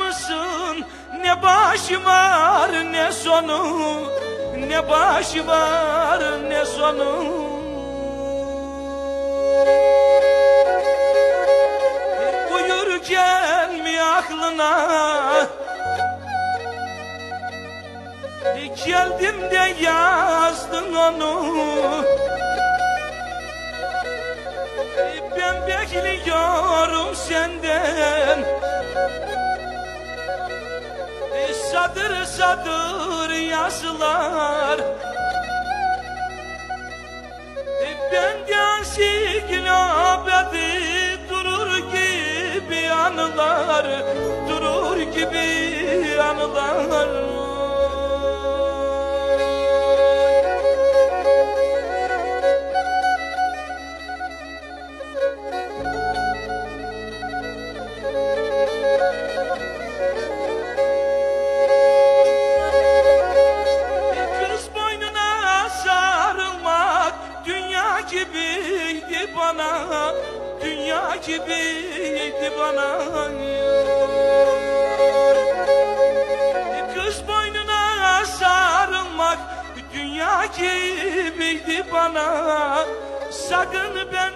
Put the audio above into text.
varsın Ne başı var ne sonu? Ne başı var ne sonu? Buyur gelmi aklına? Geldim de yazdın onu. Ben bekliyorum senden Sadır sadır yazılar. Benden signabedi durur gibi anılar Durur gibi anılar gibiydi bana Dünya gibiydi bana. Kız boynuna sarılmak dünya gibiydi bana. Sakın ben